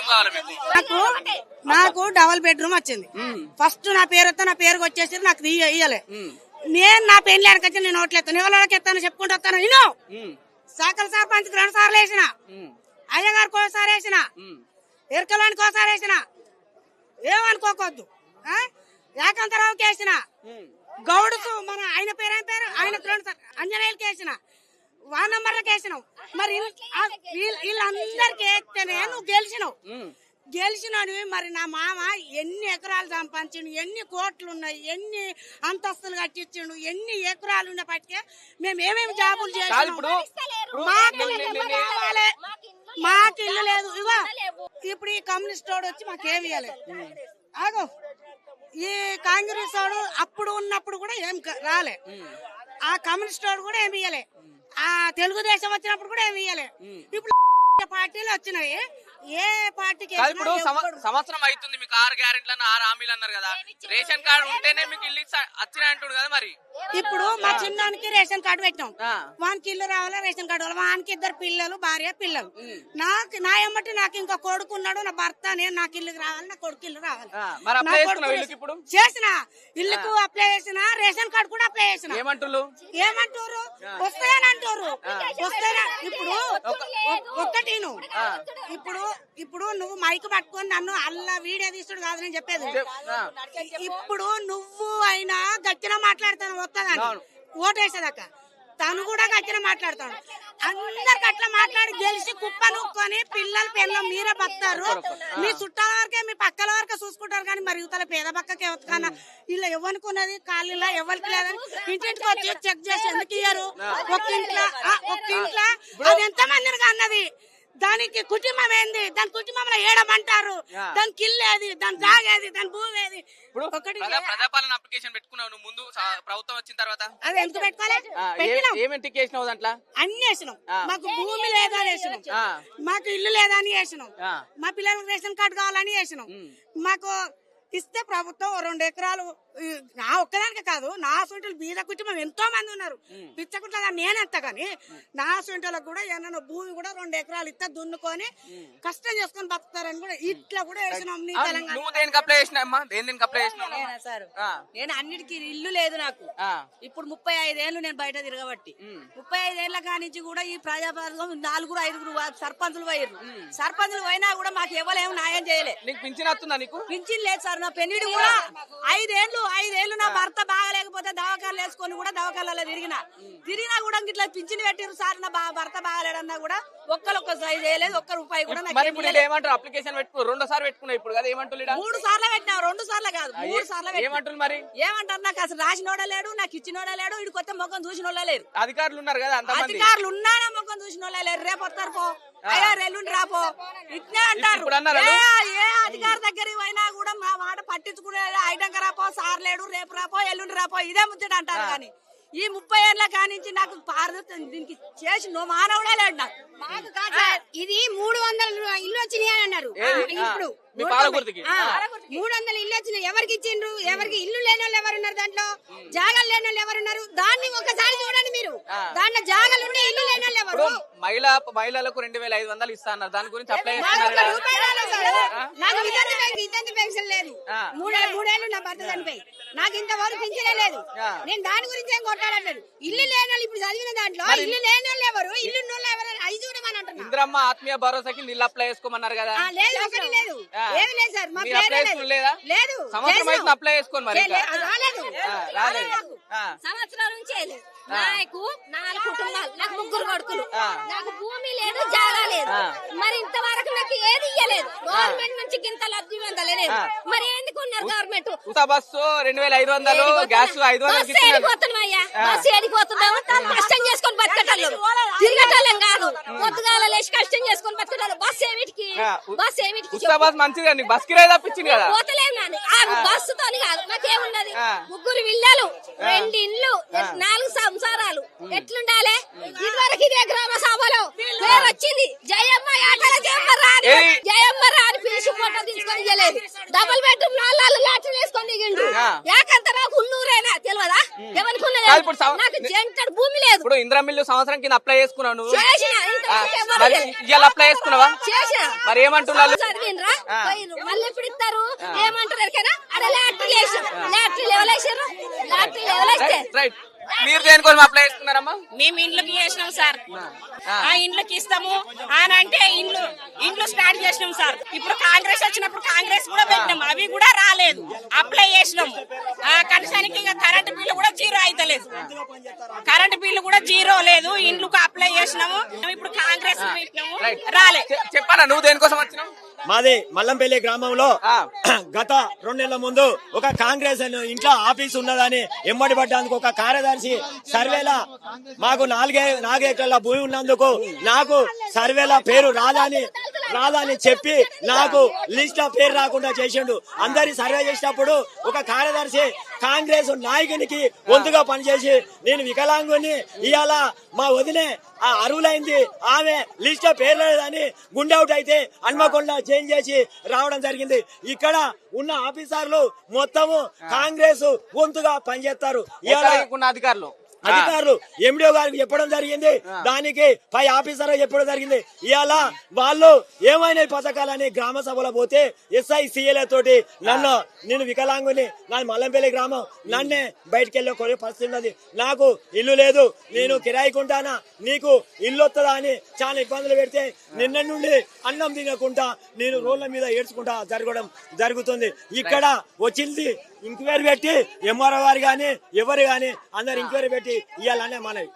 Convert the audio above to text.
ఏం కావాలి మీకు? నాకు నాకు డబల్ బెడ్రూమ్ వచ్చింది. ఫస్ట్ నా పేరు వస్తే నా పేరుకి వచ్చేసి నాకు ఇయ్య- ఇయ్యలే. నేను నా పెళ్ళి వెనకొచ్చి నేను ఓట్లేస్తాను ఎవరికి ఎత్తాను చెప్పుకుంటూ వస్తాను. నేను సకల సర్పంచ్ రెండు సార్లు వేసిన. అయ్యగారికి ఒకసారి వేసిన. ఎరకలానికి ఒకసారి వేసిన. ఏమనుకోకొద్దు? ఏకాంతరావుకి వేసిన. గౌడుకు మన ఆయన పేరు ఆయన పేరు? ఆయన రెండు సార్లు అంజనేయులకి వేసిన. వా నంబర్లకు వేసినావు. మరి వీళ్ళందరికి వేస్తేనే నువ్వు గెలిచినావు. గెలిచినవి మరి నా మామ ఎన్ని ఎకరాలు సంపాదించిండు ఎన్ని కోట్లు ఉన్నాయి ఎన్ని అంతస్తులు కట్టించిండు ఎన్ని ఎకరాలు ఉన్నప్పటికే మేము ఏమేమి జాబులు ఇప్పుడు మాకు ఇల్లు లేదు. ఇగో ఇప్పుడు ఈ కమ్యూనిస్ట్ వాడు వచ్చి మాకేమి ఇవ్వలేదు. ఆగో. ఈ కాంగ్రెస్ వాడు అప్పుడు ఉన్నప్పుడు కూడా ఏం రాలే. ఆ కమ్యూనిస్ట్ వాడు కూడా ఏమి ఇయ్యలే. ఆ తెలుగుదేశం వచ్చినప్పుడు కూడా ఏమి ఇప్పుడు పార్టీలు వచ్చినాయి. ఏ పార్టీకి కాదు ఇప్పుడు సంవ- సంవత్సరం అవుతుంది మీకు ఆరు గ్యారెంట్లు అన్న ఆరు హామీలు అన్నారు కదా. రేషన్ కార్డు ఉంటేనే మీకు ఇల్లు ఇస్తా- వచ్చినాయి అంటుడు కదా మరి. ఇప్పుడు మా చిన్నానికి రేషన్ కార్డు పెట్టినాం. ఆ. వానికి ఇల్లు రావాలా రేషన్ కార్డు రావాలా? వానికి ఇద్దరు పిల్లలు భార్య పిల్లలు. నాకు నా ఎమ్మటి నాకు ఇంకా కొడుకు ఉన్నాడు నా భర్త నేను నాకు ఇల్లు రావాలి నా కొడుకు ఇల్లు రావాలి. ఆ, మరి నా అప్లై కొడుకు చేసుకున్నావు రేషన్- ఇల్లుకి ఇప్పుడు? చేసిన. ఇల్లుకు అప్లై చేసిన రేషన్ కార్డు కూడా అప్లై చేసిన. ఏమంటుళ్ళు? ఏమంటారు వస్తాయని అంటారు వస్తాయని ఇప్పుడు ఒక్కటి నువ్వు ఇప్పుడు ఇప్పుడు నువ్వు మైక్ పట్టుకొని నన్ను అల్లా వీడియో తీసుడు కాదు నేను చెప్పేది. ఇప్పుడు నువ్వు అయినా గట్టిన మాట్లాడతాను వస్తుందని. ఓటేసేదాకా. తను కూడా గట్టిన మాట్లాడతాడు. అందరికి అట్లా మాట్లాడి గెలిచి కుప్ప నూక్కొని పిల్లలు పిల్లలు మీరే బతారు మీ చుట్టాల వరకే మీ పక్కల వరకే చూసుకుంటారు కానీ మరి యువతల పేద పక్కకి ఎవరికన్నా ఇలా ఎవరికున్నది ఖాళీలా ఎవరికి లేదని ఇంటింటికి వచ్చి చెక్ చేసి ఎందుకు ఇయ్యారు? ఒక్క ఇంట్లో ఆ, ఒక్క ఇంట్లో అది ఎంత మందిని అన్నది దానికి కుటుంబం ఏంది? దాని కుటుంబంలో ఏడమంటారు? దాని జాగేది దాని భూమి ఏది ఇప్పుడు ఒకటి ప్రజా- ప్రజాపాలన అప్లికేషన్ పెట్టుకున్నావు నువ్వు ముందు ప్రభుత్వం వచ్చిన తర్వాత? అది ఎందుకు పెట్టుకోవాలి ఆ, ఏ- పెట్టినాం. ఏమేం టిక్ దాంట్లో? అన్ని వేసినాం. మాకు భూమి లేదా అని వేసినాం. ఆ. మాకు ఇల్లు లేదా అని వేసినాం. ఆ. మా పిల్లలకు రేషన్ కార్డు కావాలని వేసినాం. మాకు ఇస్తే ప్రభుత్వం రెండు ఎకరాలు నా ఒక్కదానికి కాదు నా సొంటలు బీద కుటుంబం ఎంతో మంది ఉన్నారు. పిచ్చకుట్ల నేనెంత కానీ నా సొంటలకు కూడా ఏమన్నా భూమి కూడా రెండు ఎకరాలు ఇస్తే దున్నుకొని కష్టం చేసుకొని బతుకుతారని కూడా ఇట్లా కూడా వేసినాం నీ ఆ, తెలంగాణ. నువ్వు దేనికి అప్లై చేసినా అమ్మా? దేని దేనికి అప్లై చేసినావు? నేనా సార్? ఆ, నేను అన్నిటికీ ఇల్లు లేదు నాకు. ఆ, ఇప్పుడు ముప్పై ఐదేళ్ళు నేను బయట తిరగబట్టి. ముప్పై ఐదేళ్ళ కానించి కూడా ఈ ప్రజాపాలకం నాలుగురు ఐదుగురు సర్పంచులు పోయారు సర్పంచులు పోయినా కూడా మాకు ఎవరేం న్యాయం చేయలే. నీకు పింఛన్ వస్తుందా నీకు? పింఛన్ లేదు సార్ నా పెన్నిడి కూడా ఐదేళ్ళు ఐదేళ్ళు నా భర్త బాగలేకపోతే దవాఖానలు వేసుకొని కూడా దవాఖానలో తిరిగిన. తిరిగినా కూడా ఇట్లా పింఛన్ పెట్టారు సార్ నా భర్త బాగలేడన్నా కూడా ఒక్కరొక్క చేయలేదు ఒక్క రూపాయి కూడా మరి ఇప్పుడు ఏమంటారు? అప్లికేషన్ పెట్టుకో రెండో సారి పెట్టుకున్నావు ఇప్పుడు కదా? మూడు సార్లు పెట్టినా రెండు సార్లు కాదు మూడు సార్లు. ఏమంటుళ్ళు మరి? ఏమంటారు? నాకు అసలు రాసినోడ లేడు నాకు ఇచ్చినోడ లేడు ఇటు కొత్త ముఖం చూసినోళ్ళ లేరు. అధికారులు ఉన్నారు కదా అధికారులు ఉన్నానా ముఖం చూసినోళ్ళ లేరు. రేపు వస్తారు పో. అయ్యా ఎల్లుండి రాపో ఇట్నే అంటారు. ఏ ఏ అధికారి దగ్గరికి పోయినా కూడా మా మాట పట్టించుకునే ఐటంక రాపో సార్ లేడు రేపు రాపో ఎల్లుండి రాపో ఇదే ముచ్చట అంటారు కానీ. ఈ ముప్పై ఏళ్ళ కానించి నాకు పారదర్శ దీనికి చేసి నువ్వు మానవుడే లేడు నాకు? మాకు కాదు సార్. ఇది మూడు వందల ఇల్లు వచ్చినాయి అని అన్నారు. ఇప్పుడు మూడు వందల ఇల్లు వచ్చినాయి ఎవరికి ఇచ్చిండ్రు? ఎవరికి ఇల్లు లేని వాళ్ళు ఎవరున్నారు దాంట్లో? జాగాలు లేని వాళ్ళు ఎవరున్నారు? దాన్ని ఒకసారి చూడండి మీరు. దాంట్లో జాగాలు ఉంటే ఇల్లు లేని వాళ్ళు ఎవరు? మహిళా మహిళలకు రెండు వేల ఐదు వందలు ఇస్తా అన్నారు దాని గురించి అప్లై నాకు పెన్షన్- పెన్షన్ లేదు. మూడే మూడేళ్ళు నా భర్త చనిపోయి. నాకు ఇంతవరకు పింఛనే లేదు. నేను దాని గురించి ఏం కొట్టాడట్లేదు ఇల్లు లేని వాళ్ళు ఇప్పుడు చదివిన దాంట్లో ఇల్లు లేని వాళ్ళు ఎవరు? ఇల్లు ఎవరు? అంటున్నా ఇంద్రమ్మ ఆత్మీయ భరోసాకి నీళ్ళు అప్లై చేసుకోమన్నారు కదా. ఆ, లేదు ఒకటి లేదు. ఆ. ఏమి లేదు సార్ మా మీరు పేరే అప్లై లేదు. చేసుకోలేదా? లేదు? సంవత్సరం. అయితే అప్లై చేసుకోండి మరి ఇంకా. చేయలే, రాలేదు. ఆ, రాలేదు. ఆ, సంవత్సరాల నుంచి లేదు నాకు నాలుగు కుటుంబాలు నాకు ముగ్గురు కొడుకులు. ఆ. నాకు భూమి లేదు జాగా లేదు. ఆ. మరి ఇంతవరకు నాకు ఏది ఇయ్యలేదు. గవర్నమెంట్ నుంచి ఇంత లబ్ధి పొందలేదు ఆ. మరి ఎందుకు ఉన్నారు గవర్నమెంట్ బస్సు రెండు వేల ఐదు వందలు గ్యాస్ ఐదు వందలకి బస్సు ఇస్తున్నారు బస్సు ఏడిపోతున్నాము కష్టం చేసుకొని బతకటోళ్ళం తిరగటోళ్ళం కాదు పొద్దుగాల లేచి కష్టం చేసుకొని బతకటోళ్ళం బస్సు ఏమిటికి ఆ, ఉ- బస్సు ఏమిటికి ఉచిత బస్ మంచిది నీకు. బస్ కిరాయి తప్పించింది కదా. నాని. ఆ బస్సుతోని కాదు. మాకేమున్నది ఆ. ముగ్గురు విల్లలు రెండు ఇండ్లు నాలుగు సంసారాలు. ఎట్లుండాలి? ఇదివరకు ఇదే గ్రామ సభలో పేరు వచ్చింది. జయమ్మ ఆటల జయమ్మ రాని? జయమ్మ రాని పిలిచి ఫోటో తీసుకొని ఇయ్యలేదు. డబుల్ బెడ్రూమ్ నాలుగు లాటరీలు వేసుకొని దిగిండు ఆ. ఏకంతరావు కున్నూరేనా తెలియదా? ఎవరికి నాకు జంటడు భూమి లేదు. ఇప్పుడు ఇందిరా మిల్లు సంవత్సరం కింద అప్లై చేసిన ఎవరు మరి. ఇవాళ అప్లై చేసుకున్నావా? మరి ఏమంటున్నారు. మళ్ళీ ఎప్పుడు ఇస్తారు? ఏమంటారు ఎరికైనా? అక్కడ లాటరీలు వేసారు లాటరీలు ఎవరు వేసారు లాటరీలు మీరు దేనికోసం అప్లై చేసుకున్నారమ్మా మేము ఇండ్లకి చేసినాం సార్. ఆ. ఇండ్లకి ఇస్తాము. అని అంటే ఇండ్లు ఇండ్లు స్టార్ట్ చేసినాం సార్. ఇప్పుడు కాంగ్రెస్ వచ్చినప్పుడు కాంగ్రెస్ కూడా పెట్టినాం. అవి కూడా రాలేదు. అప్లై చేసినాం. ఆ కనీసానికి ఇంకా కరెంట్ బిల్లు కూడా జీరో అయితలేదు. కరెంట్ బిల్లు కూడా జీరో లేదు. ఇండ్లకు అప్లై చేసినాము. ఇప్పుడు కాంగ్రెస్ పెట్టినాము. రైట్. రాలే. చె- చెప్పన్నా నువ్వు దేనికోసం వచ్చినావు? మాది మల్లంపల్లి గ్రామంలో. గత రెండు నెలల ముందు ఒక కాంగ్రెస్ ఇంట్లో ఆఫీస్ ఉన్నదని ఎమ్మడి పడ్డానికి ఒక కార్యదర్శి సర్వేల మాకు నాలుగే నాలుగు ఎకరాల భూమి ఉన్నందుకు నాకు సర్వేల పేరు రాదని రాదని చెప్పి నాకు లిస్ట్లో పేరు రాకుండా చేసిండు. అందరి సర్వే చేసినప్పుడు ఒక కార్యదర్శి కాంగ్రెస్ నాయకునికి వంతుగా పనిచేసి నేను వికలాంగుని ఇవాళ మా వదినే ఆ అరువులైంది ఆమె లిస్ట్లో పేరు లేదని గుండె అవుట్ అయితే హన్మకొండ చేంజ్ చేసి రావడం జరిగింది. ఇక్కడ ఉన్న ఆఫీసర్లు మొత్తము కాంగ్రెస్ వంతుగా పనిచేస్తారు. అధికారులు. అధికారులు ఎండిఓ గారికి చెప్పడం జరిగింది. దానికి పై ఆఫీసర్ చెప్పడం జరిగింది. ఇవాళ వాళ్ళు ఏమైనా పథకాలని గ్రామ సభలో పోతే ఎస్ఐ సిఎల్ఏ తోటి నన్ను నేను వికలాంగుని నా మల్లంపల్లి గ్రామం. నన్నే బయటికి వెళ్ళే పరిస్థితి ఉన్నది. నాకు ఇల్లు లేదు. నేను కిరాయికుంటానా నీకు ఇల్లు వస్తుందా అని చాలా ఇబ్బందులు పెడితే నిన్న నుండి అన్నం తినకుండా నేను రోడ్ల మీద ఏడ్చుకుంటా జరగడం జరుగుతుంది. ఇక్కడ వచ్చింది ఎంక్వైరీ పెట్టి ఎంఆర్ఓ గారు కానీ ఎవరు గాని అందరు ఎంక్వైరీ పెట్టి ఇవ్వాలనే మనవి.